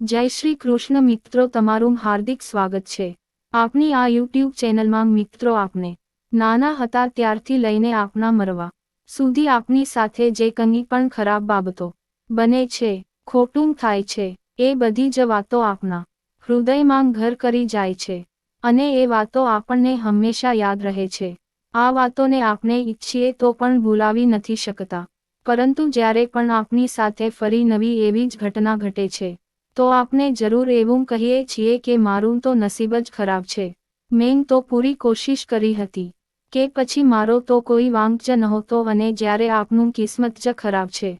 જય શ્રી કૃષ્ણ મિત્રો, તમારું હાર્દિક સ્વાગત છે. આપની આ યુટ્યુબ ચેનલમાં મિત્રો, આપને નાના હતા ત્યારથી લઈને આપના મરવા સુધી આપની સાથે જે કંઈ પણ ખરાબ બાબતો બને છે, ખોટું થાય છે, એ બધી જ વાતો આપના હૃદયમાં ઘર કરી જાય છે અને એ વાતો આપણને હંમેશા યાદ રહે છે. આ વાતોને આપણે ઈચ્છીએ તો પણ ભૂલાવી નથી શકતા. પરંતુ જ્યારે પણ આપની સાથે ફરી નવી એવી જ ઘટના ઘટે છે તો આપણે જરૂર એવું કહીએ છીએ કે મારું તો નસીબ જ ખરાબ છે. મેં તો પૂરી કોશિશ કરી હતી કે પછી મારો તો કોઈ વાંક જ નહોતો અને જ્યારે આપનું કિસ્મત જ ખરાબ છે.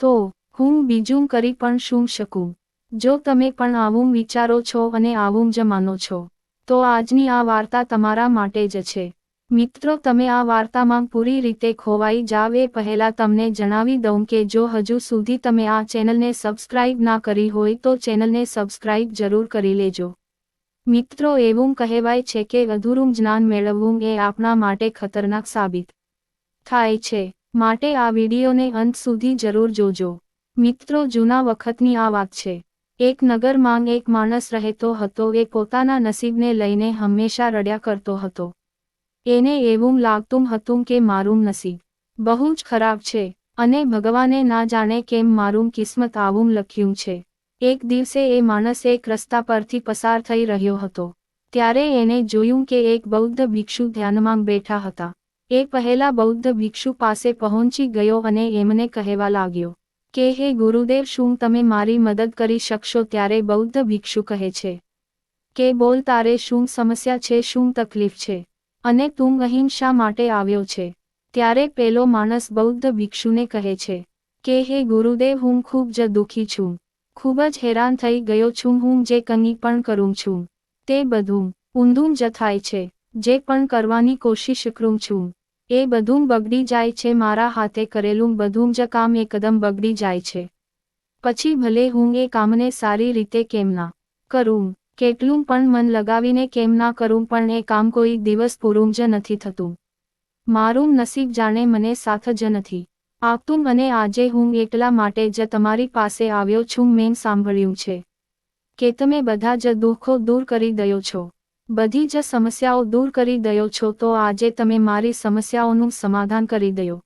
તો હું બીજું કરી પણ શું શકું? જો તમે પણ આવું વિચારો છો અને આવું જ માનો છો, તો આજની આ વાર્તા તમારા માટે જ છે. મિત્રો, તમે આ વાર્તામાં પૂરી રીતે ખોવાઈ જાવ એ પહેલાં તમને જણાવી દઉં કે જો હજુ સુધી તમે આ ચેનલને સબસ્ક્રાઇબ ના કરી હોય તો ચેનલને સબસ્ક્રાઇબ જરૂર કરી લેજો. મિત્રો, એવું કહેવાય છે કે અધૂરું જ્ઞાન મેળવવું એ આપણા માટે ખતરનાક સાબિત થાય છે. માટે આ વિડીયોને અંત સુધી જરૂર જોજો. મિત્રો, જૂના વખતની આ વાત છે. એક નગરમાં એક માણસ રહેતો હતો, એ પોતાના નસીબને લઈને હંમેશા રડ્યા કરતો હતો. એને એવું લાગતું હતું કે મારું નસીબ બહુ જ ખરાબ છે અને ભગવાને ના જાણે કેમ મારું કિસ્મત આવું લખ્યું છે. એક દિવસે એ માણસ એક રસ્તા પરથી પસાર થઈ રહ્યો હતો. ત્યારે એને જોયું કે એક બૌદ્ધ ભિક્ષુ ધ્યાનમાં બેઠા હતા. એ પહેલા બૌદ્ધ ભિક્ષુ પાસે પહોંચી ગયો અને એમને કહેવા લાગ્યો, કે હે ગુરુદેવ, શું તમે મારી મદદ કરી શકશો? ત્યારે બૌદ્ધ ભિક્ષુ કહે છે, કે બોલ, તારે શું સમસ્યા છે, શું તકલીફ છે? અને તું અહીં શા માટે આવ્યો છે? ત્યારે પેલો માણસ બૌદ્ધ ભિક્ષુને કહે છે, કે હે ગુરુદેવ, હું ખૂબ જ દુઃખી છું. ખૂબ જ હેરાન થઈ ગયો છું હું જે કંઈ પણ કરું છું. તે બધું ઊંધું જ થાય છે. જે પણ કરવાની કોશિશ કરું છું, એ બધું બગડી જાય છે. મારા હાથે કરેલું બધું જ કામ એકદમ બગડી જાય છે. પછી ભલે હું એ કામને સારી રીતે કેમ ના કરું કેટલું પણ મન લગાવીને કેમ ના કરું પણ એ કામ કોઈ દિવસ પૂરું જ નથી થતું. મારું નસીબ જાણે મને સાથ જ નથી. આપતું મને આજે હું એટલા માટે જ તમારી પાસે આવ્યો છું મેં સાંભળ્યું છે. કે તમે બધા જ દુઃખો દૂર કરી દયો છો. બધી જ સમસ્યાઓ દૂર કરી દયો છો તો આજે તમે મારી સમસ્યાઓનું સમાધાન કરી દયો.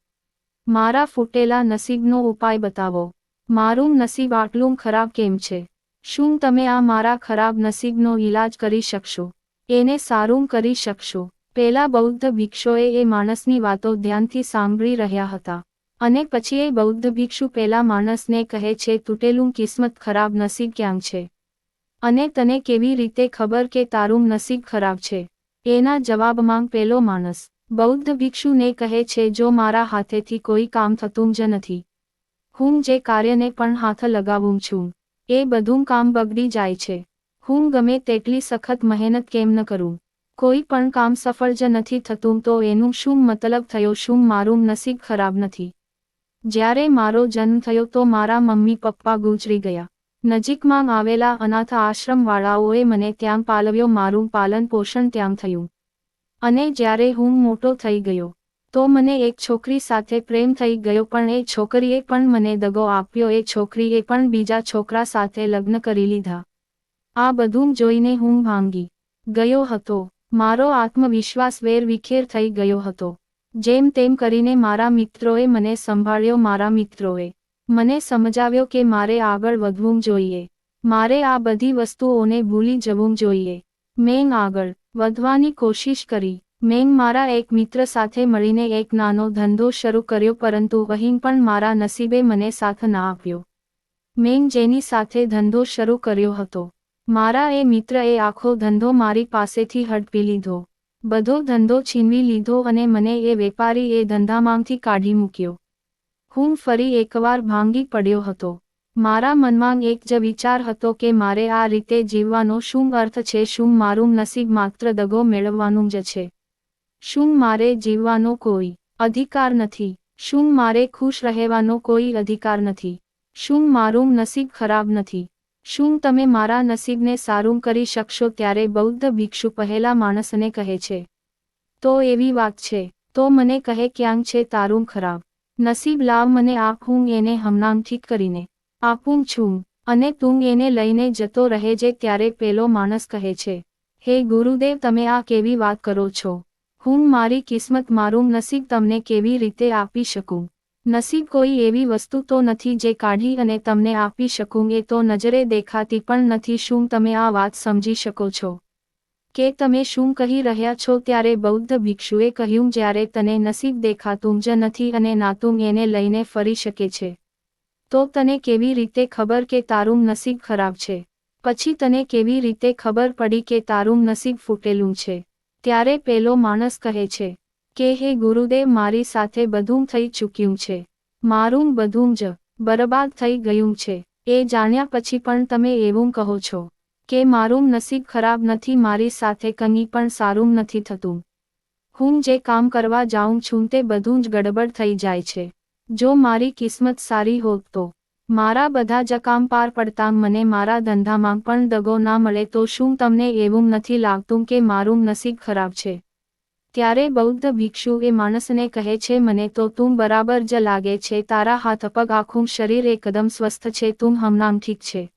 મારા ફૂટેલા નસીબનો ઉપાય બતાવો. મારું નસીબ આટલું ખરાબ કેમ છે? શું તમે આ મારા ખરાબ નસીબનો ઈલાજ કરી શકશો? એને સારું કરી શકશો. પેલા બૌદ્ધ ભિક્ષુએ એ માણસની વાતો ધ્યાનથી સાંભળી રહ્યા હતા. અને પછી એ બૌદ્ધ ભિક્ષુ પેલા માણસને કહે છે, તૂટેલું કિસ્મત ખરાબ નસીબ ક્યાં છે? અને તને કેવી રીતે ખબર કે તારું નસીબ ખરાબ છે? એના જવાબમાં પેલો માણસ, બૌદ્ધ ભિક્ષુને કહે છે, જો મારા હાથેથી કોઈ કામ થતું જ નથી, હું જે કાર્યને પણ હાથ લગાવું છું એ બધું કામ બગડી જાય છે. હું ગમે તેટલી સખત મહેનત કેમ ન કરું? કોઈ પણ કામ સફળ જ નથી થતું તો એનું શું મતલબ થયો શું મારું નસીબ ખરાબ નથી? જ્યારે મારો જન્મ થયો તો મારા મમ્મી પપ્પા ગુજરી ગયા. નજીકમાં આવેલા અનાથ આશ્રમવાળાઓએ મને ત્યાં પાલવ્યો, મારું પાલન પોષણ ત્યાં થયું. અને જ્યારે હું મોટો થઈ ગયો તો મને એક છોકરી સાથે પ્રેમ થઈ ગયો પણ એ છોકરીએ પણ મને દગો આપ્યો, એ છોકરીએ પણ બીજા છોકરા સાથે લગ્ન કરી લીધા. આ બધું જોઈને હું ભાંગી ગયો હતો. મારો આત્મવિશ્વાસ વેર વિખેર થઈ ગયો હતો. જેમ તેમ કરીને મારા મિત્રોએ મને સંભાળ્યો, મારા મિત્રોએ મને સમજાવ્યો કે મારે આગળ વધવું જોઈએ. મારે આ બધી વસ્તુઓને ભૂલી જવું જોઈએ. મેં આગળ વધવાની કોશિશ કરી. મેં મારા એક મિત્ર સાથે મળીને એક નાનો ધંધો શરૂ કર્યો, પરંતુ અહીં પણ મારા નસીબે મને સાથ ના આપ્યો. મેં જેની સાથે ધંધો શરૂ કર્યો હતો. મારા એ મિત્ર એ આખો ધંધો મારી પાસેથી હડપી લીધો. બધો ધંધો છીનવી લીધો અને મને એ વેપારી એ ધંધામાંથી કાઢી મૂક્યો. હું ફરી એકવાર ભાંગી પડ્યો હતો. મારા મનમાં એક જ વિચાર હતો કે મારે આ રીતે જીવવાનો શું અર્થ છે, શું મારું નસીબ માત્ર દગો મેળવવાનું જ છે. શું મારે જીવવાનો કોઈ અધિકાર નથી? શું મારે ખુશ રહેવાનો કોઈ અધિકાર નથી? શું મારું નસીબ ખરાબ નથી? શું તમે મારા નસીબને સારું કરી શકશો ત્યારે બૌદ્ધ ભિક્ષુ પહેલા માણસને કહે છે? તો એવી વાત છે. તો મને કહે ક્યાંક છે તારું ખરાબ નસીબ લાવ મને આપ હું એને હમણાં ઠીક કરીને. આપું છું અને તું એને લઈને જતો રહે છે ત્યારે પેલો માણસ કહે છે. હે ગુરુદેવ તમે આ કેવી વાત કરો છો? હું મારી કિસ્મત મારું નસીબ તમને કેવી રીતે આપી શકું? નસીબ કોઈ એવી વસ્તુ તો નથી જે કાઢી અને તમને આપી શકું, એ તો નજરે દેખાતી પણ નથી. શું તમે આ વાત સમજી શકો છો? કે તમે શું કહી રહ્યા છો? ત્યારે બૌદ્ધ ભિક્ષુએ કહ્યું, જ્યારે તને નસીબ દેખાતું જ નથી અને નાતું એને લઈને ફરી શકે છે, તો તને કેવી રીતે ખબર કે તારું નસીબ ખરાબ છે? પછી તને કેવી રીતે ખબર પડી કે તારું નસીબ ફૂટેલું છે? ત્યારે પેલો માણસ કહે છે, કે હે ગુરુદેવ, મારી સાથે બધું થઈ ચૂક્યું છે. મારું બધું જ બરબાદ થઈ ગયું છે. એ જાણ્યા પછી પણ તમે એવું કહો છો કે મારું નસીબ ખરાબ નથી, મારી સાથે કંઈ પણ સારું નથી થતું. હું જે કામ કરવા જાઉં છું તે બધું જ ગડબડ થઈ જાય છે. જો મારી કિસ્મત સારી હોત તો મારા બધા જ કામ પાર પડતા મને મારા ધંધામાં પણ દગો ના મળે તો શું તમને એવું નથી લાગતું કે મારું નસીબ ખરાબ છે? ત્યારે બૌદ્ધ ભિક્ષુ એ માણસને કહે છે, મને તો તું બરાબર જ લાગે છે, તારા હાથ પગ આખું શરીર એકદમ સ્વસ્થ છે, તું હમણાં ઠીક છે.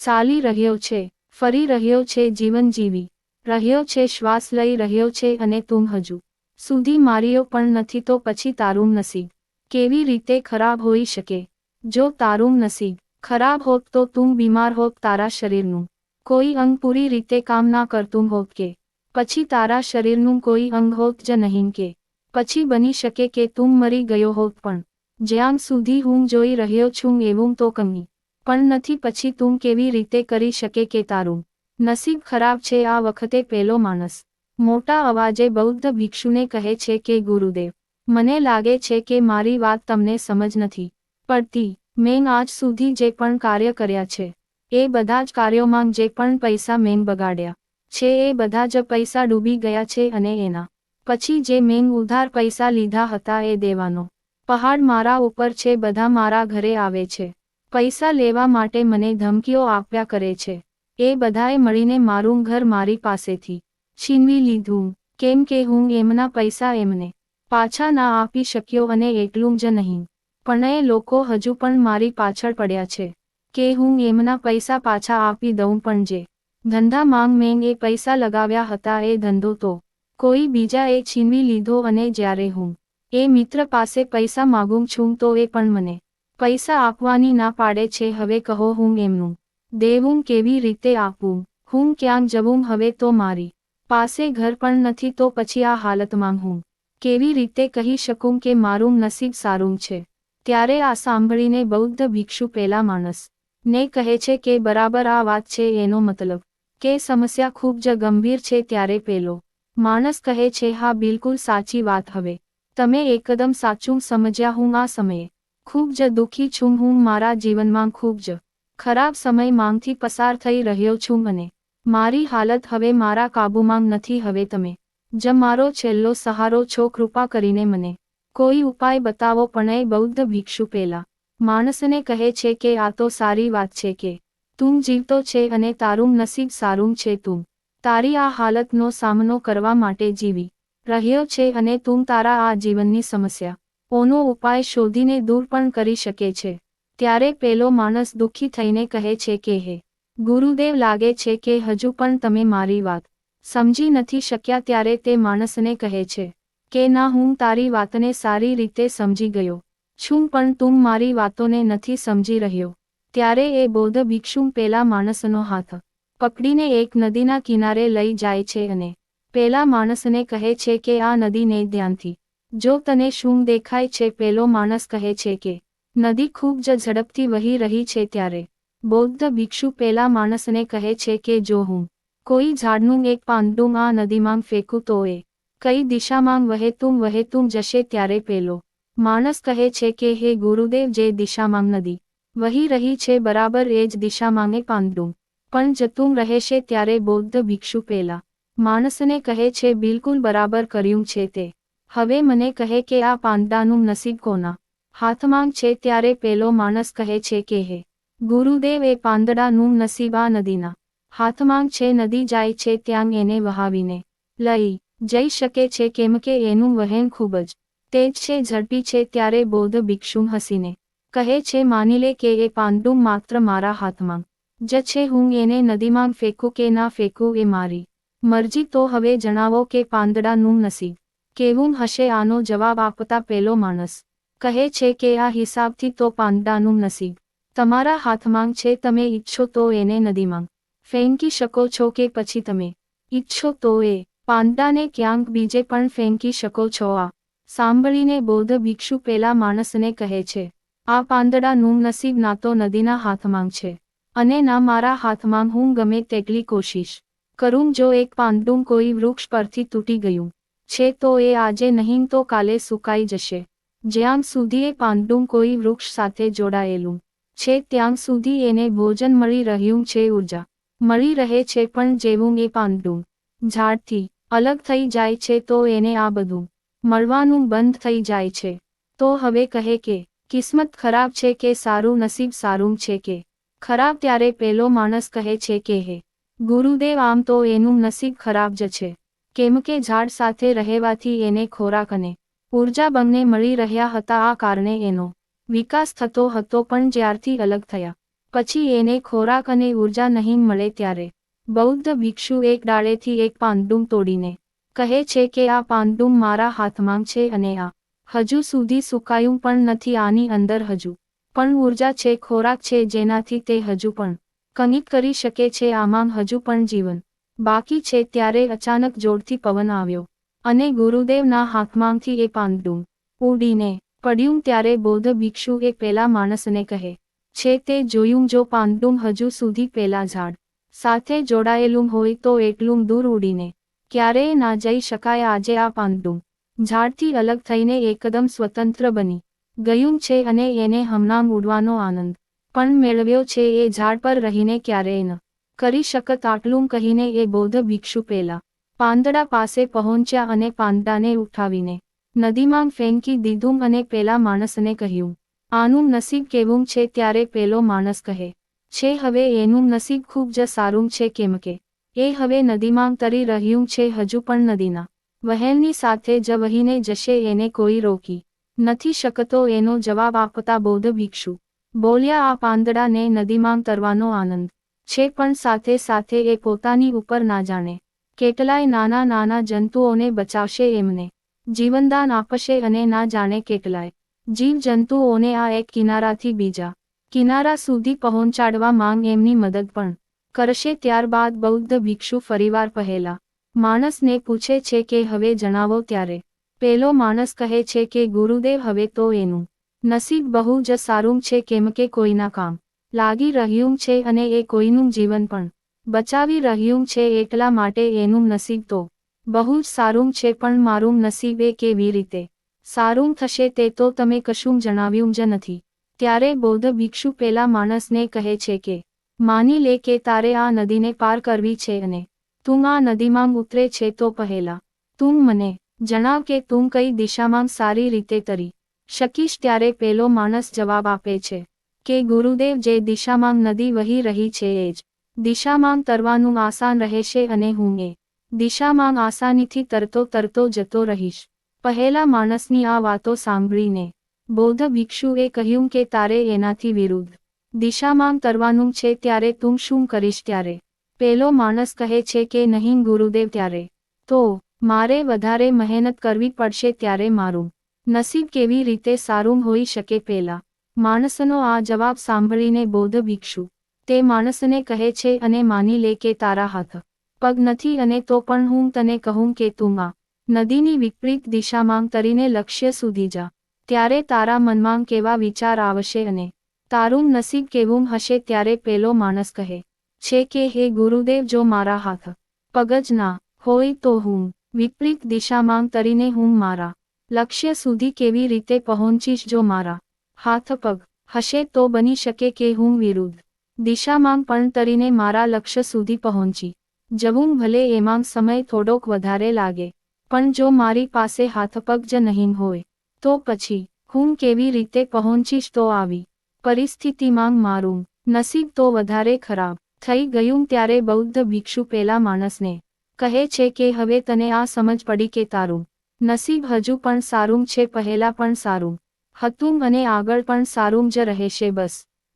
ચાલી રહ્યો છે, ફરી રહ્યો છે, જીવન જીવી રહ્યો છે, શ્વાસ લઈ રહ્યો છે અને તું હજુ સુધી માર્યો પણ નથી તો પછી તારું નસીબ કેવી રીતે ખરાબ હોઈ શકે? જો તારું નસીબ ખરાબ હોત તો તું બીમાર હોત તારા શરીરનું. કોઈ અંગ પૂરી રીતે કામ ના કરતું હોત કે. પછી તારા શરીરનું કોઈ અંગ હોત જ નહીં કે. પછી બની શકે કે તું મરી ગયો હોત પણ. જ્યાં સુધી હું જોઈ રહ્યો છું એવું તો કમી પણ નથી પછી તું કેવી રીતે કરી શકે કે તારું. નસીબ ખરાબ છે આ વખતે પેલો માણસ. મોટા અવાજે બૌદ્ધ ભિક્ષુને કહે છે કે ગુરુદેવ, મને લાગે છે કે મારી વાત તમને સમજ નથી. પડતી, મેં આજ સુધી જે પણ કાર્ય કર્યા છે, એ બધા જ કાર્યોમાં જે પણ પૈસા મેં બગાડ્યા, છે એ બધા જ પૈસા ડૂબી ગયા છે અને એના પછી જે મેં ઉધાર પૈસા લીધા હતા એ દેવાનો. પહાડ મારા ઉપર છે, બધા મારા ઘરે આવે છે. પૈસા લેવા માટે મને ધમકીઓ આપ્યા કરે છે. એ બધાએ મળીને મારું ઘર મારી પાસેથી છીનવી લીધું. કેમ કે હું એમના પૈસા એમને પાછા ના આપી શક્યો અને એટલું જ નહીં. પણ એ લોકો હજુ પણ મારી પાછળ પડ્યા છે, કે હું એમના પૈસા પાછા આપી દઉં પણ જે. ધંધા માંગ મેં એ પૈસા લગાવ્યા હતા એ ધંધો તો. કોઈ બીજા એ છીનવી લીધો અને જ્યારે હું એ મિત્ર પાસે પૈસા માગું છું તો એ પણ મને પૈસા આપવાની ના પાડે છે, હવે કહો હું એમનું દેવું કેવી રીતે આપું? હું ક્યાં જવું હવે તો મારી પાસે ઘર પણ નથી તો પછી આ હાલતમાં હું કેવી રીતે કહી શકું કે મારું નસીબ સારું છે? ત્યારે આ સાંભળીને બૌદ્ધ ભિક્ષુ પેલા માણસ ને કહે છે કે બરાબર આ વાત છે એનો મતલબ કે સમસ્યા ખૂબ જ ગંભીર છે ત્યારે પેલો માણસ કહે છે, હા, બિલકુલ સાચી વાત હવે. તમે એકદમ સાચું સમજ્યા હું આ સમયે. ખૂબ જ દુઃખી છું હું, મારા જીવનમાં ખૂબ જ ખરાબ સમય માંગથી પસાર થઈ રહ્યો છું અને મારી હાલત હવે મારા કાબૂમાં નથી. હવે તમે જ મારો છેલ્લો સહારો છો, કૃપા કરીને મને કોઈ ઉપાય બતાવો પણ એ બૌદ્ધ ભિક્ષુ પેલા. માણસને કહે છે કે આ તો સારી વાત છે કે તું જીવતો છે અને તારું નસીબ સારું છે તું. તારી આ હાલતનો સામનો કરવા માટે જીવી રહ્યો છે અને તું તારા આ જીવનની સમસ્યા ઓનો ઉપાય શોધીને દૂર પણ કરી શકે છે. ત્યારે પેલો માણસ દુઃખી થઈને કહે છે કે હે, ગુરુદેવ લાગે છે કે હજુ પણ તમે મારી વાત સમજી નથી શક્યા ત્યારે તે માણસને કહે છે કે ના હું તારી વાતને સારી રીતે સમજી ગયો. છું પણ તું મારી વાતોને નથી સમજી રહ્યો. ત્યારે એ બૌદ્ધ ભિક્ષુ પેલા માણસનો હાથ પકડીને એક નદીના કિનારે લઈ જાય છે અને પેલા માણસને કહે છે કે આ નદીને ધ્યાનથી જો તને શું દેખાય છે પેલો માણસ કહે છે કે નદી ખૂબ જ ઝડપથી વહી રહી છે ત્યારે બૌદ્ધ ભિક્ષુ પેલા માણસને કહે છે કે જો હું કોઈ ઝાડનું એક પાંદડું આ નદીમાં ફેંકું તો એ કઈ દિશામાં વહેતું વહેતું જશે ત્યારે પેલો. માણસ કહે છે કે, હે ગુરુદેવ, જે દિશામાં નદી. વહી રહી છે બરાબર એ જ દિશામાં પાંદડું. પણ જતું રહેશે ત્યારે બૌદ્ધ ભિક્ષુ પેલા. માણસને કહે છે, બિલકુલ બરાબર કર્યું છે તે. હવે મને કહે કે, આ પાંદડાનું નસીબ કોના? હાથમાં છે ત્યારે પેલો માણસ કહે છે કે, હે ગુરુદેવ, એ પાંદડાનું નસીબ આ નદીના. હાથમાં છે, નદી જાય છે, ત્યાં એને વહાવીને લઈ જઈ શકે છે કેમ કે એનું વહેણ ખૂબ જ તેજ છે, ઝડપી છે, ત્યારે બૌદ્ધ ભિક્ષુમ હસીને કહે છે, માની લે કે એ પાંદડું માત્ર મારા હાથમાં જ છે, હું એને નદીમાં ફેંકું કે ના ફેંકું એ મારી મરજી, તો હવે જણાવો કે પાંદડાનું નસીબ કેવું હશે? આનો જવાબ આપતા પેલો માણસ કહે છે કે, આ હિસાબથી તો પાંદડાનું નસીબ તમારા હાથમાં છે, તમે ઈચ્છો તો એને નદીમાં ફેંકી શકો છો કે પછી તમે ઈચ્છો તો એ પાંદડાને ક્યાંક બીજે પણ ફેંકી શકો છો આ. સાંભળીને બૌદ્ધ ભિક્ષુ પેલા માણસને કહે છે, આ પાંદડાનું નસીબ ના તો નદીના હાથમાં છે, અને ના મારા હાથમાં હું ગમે તેટલી કોશિશ કરું જો એક પાંદડું કોઈ વૃક્ષ પરથી તૂટી ગયું છે તો એ આજે નહીં તો કાલે સુકાઈ જશે. જ્યાં સુધી એ પાંદડું કોઈ વૃક્ષ સાથે જોડાયેલું છે, ત્યાં સુધી એને ભોજન મળી રહ્યું છે, ઊર્જા મળી રહે છે, પણ જેવું એ પાંદડું ઝાડથી અલગ થઈ જાય છે તો એને આ બધું મળવાનું બંધ થઈ જાય છે. તો હવે કહે કે, કિસ્મત ખરાબ છે કે સારું નસીબ સારું છે કે? ખરાબ ત્યારે પેલો માણસ કહે છે કે હે, ગુરુદેવ આમ તો એનું નસીબ ખરાબ જ છે. કેમ કે ઝાડ સાથે રહેવાથી એને ખોરાક અને ઊર્જા બંને મળી રહ્યા હતા આ કારણે એનો વિકાસ થતો હતો પણ જ્યારથી અલગ થયા. પછી એને ખોરાક અને ઊર્જા નહીં મળે ત્યારે બૌદ્ધ ભિક્ષુ એક ડાળેથી એક પાંડુમ તોડીને કહે છે કે આ પાંડુમ મારા હાથમાં છે અને આ હજુ સુધી સુકાયું પણ નથી આની અંદર હજુ પણ ઊર્જા છે, ખોરાક છે, જેનાથી તે હજુ પણ કનિક કરી શકે છે, આમાં હજુ પણ જીવન બાકી છે. ત્યારે અચાનક જોરથી પવન આવ્યો અને ગુરુદેવના હાથમાંથી એ પાંડુમ ઉડીને પડ્યું. ત્યારે બૌદ્ધ ભિક્ષુ એ પેલા માણસને કહે છે, તે જોયું જો પાંડુમ હજુ સુધી પેલા ઝાડ સાથે જોડાયેલું હોય તો એટલું દૂર ઉડીને ક્યારેય ના જઈ શકાય, આજે આ પાંદડું ઝાડથી અલગ થઈને એકદમ સ્વતંત્ર બની ગયું છે અને એને હમણાં ઉડવાનો આનંદ પણ મેળવ્યો છે. એ ઝાડ પર રહીને ક્યારેય ન કરી શકત, આટલું કહીને એ બૌદ્ધ ભિક્ષુ પેલા પાંદડા પાસે પહોંચ્યા અને પાંદડાને ઉઠાવીને નદીમાં ફેંકી દીધું અને પેલા માણસને કહ્યું, આનું નસીબ કેવું છે? ત્યારે પેલો માણસ કહે છે હવે એનું નસીબ ખૂબ જ સારું છે કેમ કે, એ હવે નદીમાં તરી રહ્યું છે હજુ પણ નદીના વહેલની સાથે જ વહીને જશે એને કોઈ રોકી નથી શકતો એનો જવાબ આપતા બૌદ્ધ ભિક્ષુ. બોલ્યા આ પાંદડાને નદીમાં તરવાનો આનંદ છે પણ સાથે સાથે એ પોતાની ઉપર ના જાણે કેટલાય નાના નાના જંતુઓને બચાવશે એમને જીવનદાન આપશે અને ના જાણે કેટલાય જીવ જંતુઓને આ એક કિનારાથી બીજા કિનારા સુધી પહોંચાડવા માંગ એમની મદદ પણ કરશે ત્યારબાદ બૌદ્ધ ભિક્ષુ ફરીવાર પહેલા માણસને પૂછે છે કે હવે જણાવો ત્યારે. પેલો માણસ કહે છે કે, ગુરુદેવ, હવે તો એનું નસીબ બહુ જ સારું છે, કેમ કે કોઈના કામ લાગી રહ્યું છે અને એ કોઈનું જીવન પણ બચાવી રહ્યું છે, એટલા માટે એનું નસીબ તો બહુ જ સારું છે, પણ મારું નસીબ એ કેવી રીતે સારું થશે તે તો તમે કશું જણાવ્યું જ નથી. ત્યારે બૌદ્ધ ભિક્ષુ પેલા માણસને કહે છે કે, માની લે કે તારે આ નદીને પાર કરવી છે અને તું આ નદીમાં ઉતરે છે તો પહેલા તું મને જણાવ કે તું કઈ દિશામાં સારી રીતે તરી શકીશ ત્યારે પેલો માણસ જવાબ આપે છે કે, ગુરુદેવ, જે દિશામાં નદી વહી રહી છે એ જ દિશામાં તરવાનું આસાન રહેશે અને હું એ દિશામાં આસાનીથી તરતો તરતો જતો રહીશ. પહેલા માણસની આ વાતો સાંભળીને બૌદ્ધ ભિક્ષુએ કહ્યું કે તારે એનાથી વિરુદ્ધ દિશામાં કરવાનું છે ત્યારે તું શું કરીશ ત્યારે? પેલો માણસ કહે છે કે નહીં ગુરુદેવ ત્યારે. તો, મારે વધારે મહેનત કરવી પડશે ત્યારે મારું નસીબ કેવી રીતે સારું હોઈ શકે પેલા? માણસનો આ જવાબ સાંભળીને બૌદ્ધ ભિક્ષુ તે માણસને કહે છે અને માની લે કે તારા હાથ પગ નથી અને તો પણ હું તને કહું કે તું આ નદીની વિપરીત દિશામાં તરીને લક્ષ્ય સુધી જા. ત્યારે તારા મનમાં કેવા વિચાર આવશે અને તારું નસીબ કેવું હશે ત્યારે પેલો માણસ કહે, છે કે હે ગુરુદેવ જો મારા હાથ પગજ ના હોય તો હું વિપરીત દિશામાં તરીને હું મારા લક્ષ્ય સુધી કેવી રીતે પહોંચીશ? જો મારા હાથ પગ હશે તો બની શકે કે હું વિરુદ્ધ દિશામાં પણ તરીને મારા લક્ષ્ય સુધી પહોંચી જવું? ભલે એમાં સમય થોડોક વધારે લાગે, પણ જો મારી પાસે હાથ પગ જ નહીં હોય તો પછી, હું કેવી રીતે પહોંચીશ તો આવી, પરિસ્થિતિમાં મારું નસીબ તો વધારે ખરાબ થઈ ગયું ત્યારે બૌદ્ધ ભિક્ષુ પેલા માણસને કહે છે કે હવે તને આ સમજ પડી કે તારું નસીબ હજુ પણ સારું છે, પહેલા પણ સારું હતું અને આગળ પણ સારું જ રહેશે, બસ.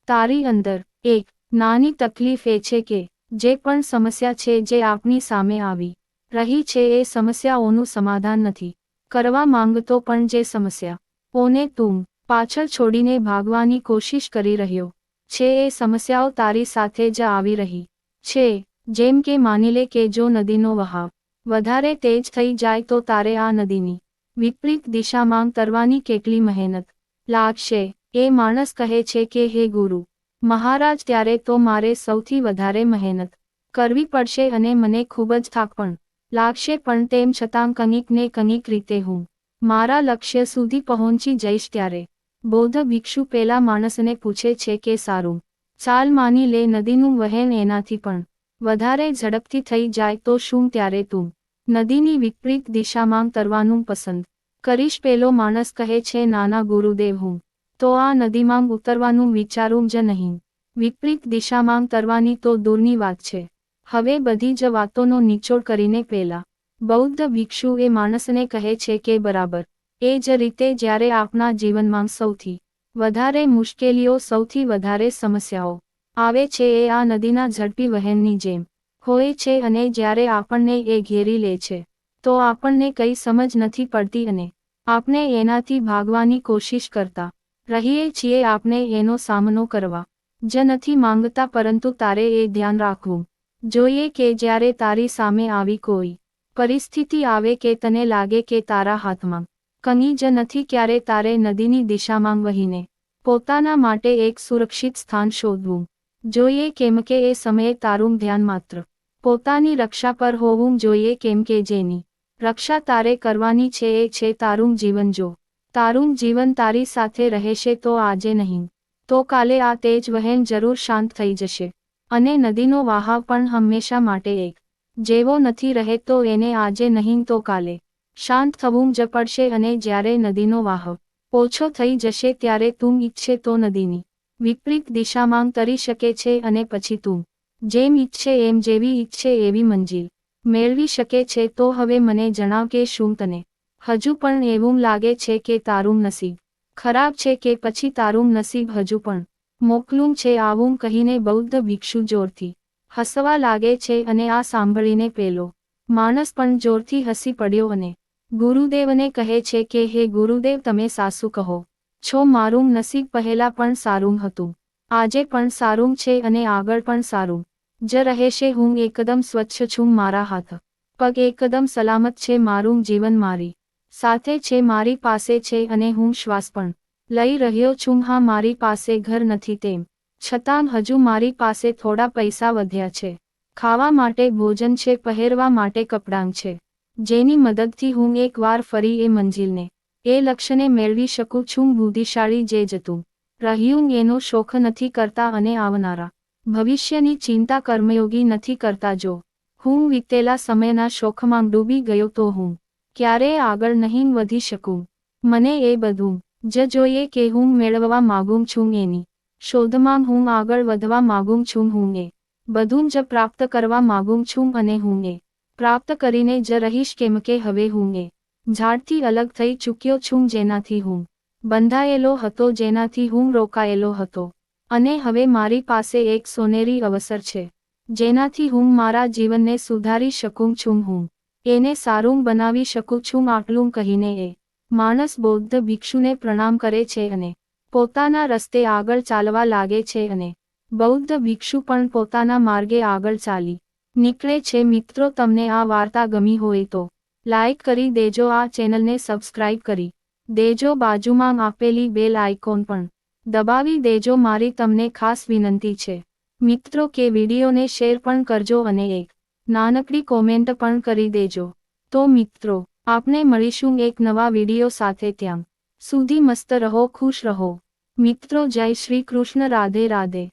તારી અંદર એક નાની તકલીફ એ છે કે જે પણ સમસ્યા છે જે આપની સામે આવી રહી છે, એ સમસ્યાઓનું સમાધાન નથી. કરવા માંગતો પણ જે સમસ્યા. ઓને તું પાછળ છોડીને ભાગવાની કોશિશ કરી રહ્યો. છે એ સમસ્યાઓ તારી સાથે જ આવી રહી. છે, જેમ કે માની લે કે જો નદીનો વહાવ વધારે તેજ થઈ જાય તો તારે આ નદીની વિપરીત દિશામાં તરવાની કેટલી મહેનત લાગશે. એ માણસ કહે છે કે, હે ગુરુ, મહારાજ, ત્યારે તો મારે સૌથી વધારે મહેનત કરવી પડશે અને મને ખૂબ જ થાક પણ લાગશે પણ તેમ છતાં કનિક ને કનિક રીતે હું મારા લક્ષ્ય સુધી પહોંચી જઈશ ત્યારે બૌદ્ધ ભિક્ષુ પેલા માણસને પૂછે છે કે સારું, ચાલ માની લે નદીનું વહેન એનાથી પણ વધારે ઝડપથી થઈ જાય તો શું ત્યારે તું નદીની વિપરીત દિશામાં તરવાનું પસંદ કરીશ? પેલો માણસ કહે છે, નાના ગુરુદેવ, હું તો આ નદીમાં ઉતરવાનું વિચારું જ નહીં. વિપરીત દિશામાં તરવાની તો દૂરની વાત છે. હવે બધી જ વાતોનો નિચોડ કરીને પેલા બૌદ્ધ ભિક્ષુ એ માણસને કહે છે કે બરાબર, એ જ રીતે જ્યારે આપના જીવનમાં સૌથી વધારે મુશ્કેલીઓ, સૌથી વધારે સમસ્યાઓ આવે છે એ આ નદીના ઝડપી વહેણની જેમ હોય છે અને જ્યારે આપણને એ ઘેરી લે છે, તો આપણને કંઈ સમજ નથી પડતી અને આપણે એનાથી ભાગવાની કોશિશ કરતા રહીએ છીએ. આપણે એનો સામનો કરવા જ નથી માંગતા, પરંતુ તારે એ ધ્યાન રાખવું જોઈએ કે જ્યારે તારી સામે આવી કોઈ પરિસ્થિતિ આવે કે તને લાગે કે તારા હાથમાં કંઈ જ નથી ક્યારે તારે નદીની દિશામાં વહીને પોતાના માટે એક સુરક્ષિત સ્થાન શોધવું. જોઈએ કેમ કે એ સમયે તારું ધ્યાન માત્ર પોતાની રક્ષા પર હોવું જોઈએ કેમ કે જેની રક્ષા તારે કરવાની છે એ છે તારું જીવન જો તારું જીવન તારી સાથે રહેશે તો આજે નહીં. તો કાલે આ તેજ વહેન જરૂર શાંત થઈ જશે. અને નદીનો વાહવ પણ હંમેશા માટે એક. જેવો નથી રહેતો એને આજે નહીં તો કાલે. શાંત થવું જ અને જ્યારે નદીનો વાહવ ઓછો થઈ જશે ત્યારે તું ઈચ્છે તો નદીની વિપરીત દિશામાં તરી શકે છે અને પછી તું જેમ ઈચ્છે એમ જેવી ઈચ્છે એવી મંજિલ મેળવી શકે છે તો હવે મને જણાવ કે શું તને હજુ પણ એવું લાગે છે કે તારું નસીબ ખરાબ છે કે પછી તારું નસીબ હજુ પણ મોકલું છે આવું કહીને બૌદ્ધ ભિક્ષુ જોરથી હસવા લાગે છે અને આ સાંભળીને પેલો માણસ પણ જોરથી હસી પડ્યો અને ગુરુદેવને કહે છે કે, હે ગુરુદેવ, તમે સાસુ કહો. છો મારું નસીબ પહેલા પણ સારું હતું. આજે પણ સારું છે અને આગળ પણ સારું. જ રહેશે હું એકદમ સ્વચ્છ છું મારા હાથ. પગ એકદમ સલામત છે મારું જીવન મારી સાથે છે મારી પાસે છે અને હું શ્વાસ પણ લઈ રહ્યો છું. હા, મારી પાસે ઘર નથી તેમ. છતાં હજુ મારી પાસે થોડા પૈસા વધ્યા છે. ખાવા માટે ભોજન છે, પહેરવા માટે કપડાં છે. જેની મદદથી હું એકવાર ફરી એ મંજિલને, એ લક્ષ્યને મેળવી શકું છું. બુદ્ધિશાળી જે જતું રહ્યું એનો શોખ નથી કરતા અને આવનારા ભવિષ્યની ચિંતા કર્મયોગી નથી કરતા. જો હું વીતેલા સમયના શોખમાં ડૂબી ગયો તો હું ક્યારેય આગળ નહીં વધી શકું. મને એ બધું જ જોઈએ કે હું મેળવવા માગું છું એની શોધમાં હું આગળ વધવા માગું છું હું એ બધું જ પ્રાપ્ત કરવા માગું છું અને હું એ પ્રાપ્ત કરીને જ રહીશ કેમ કે હવે હું એ ઝાડથી અલગ થઈ ચૂક્યો છું જેનાથી હું બંધાયેલો હતો, જેનાથી હું રોકાયેલો હતો. અને હવે મારી પાસે એક સોનેરી અવસર છે, જેનાથી હું મારા જીવનને સુધારી શકું છું હું. એને સારું બનાવી શકું છું, આટલું કહીને એ માણસ બૌદ્ધ ભિક્ષુને પ્રણામ કરે છે અને પોતાના રસ્તે આગળ ચાલવા લાગે છે અને બૌદ્ધ ભિક્ષુ પણ પોતાના માર્ગે આગળ ચાલી નીકળે છે. મિત્રો, તમને આ વાર્તા ગમી હોય તો લાઇક કરી દેજો. આ ચેનલને સબસ્ક્રાઇબ કરી દેજો. બાજુમાં આપેલી બેલ આઇકોન પણ દબાવી દેજો. મારી તમને ખાસ વિનંતી છે. મિત્રો, કે વિડીયોને શેર પણ કરજો અને એક નાનકડી કોમેન્ટ પણ કરી દેજો. તો મિત્રો આપને મળીશું એક નવા વીડિયો સાથે ત્યાં સુધી મસ્ત રહો, ખુશ રહો. મિત્રો, જય શ્રી કૃષ્ણ, રાધે રાધે.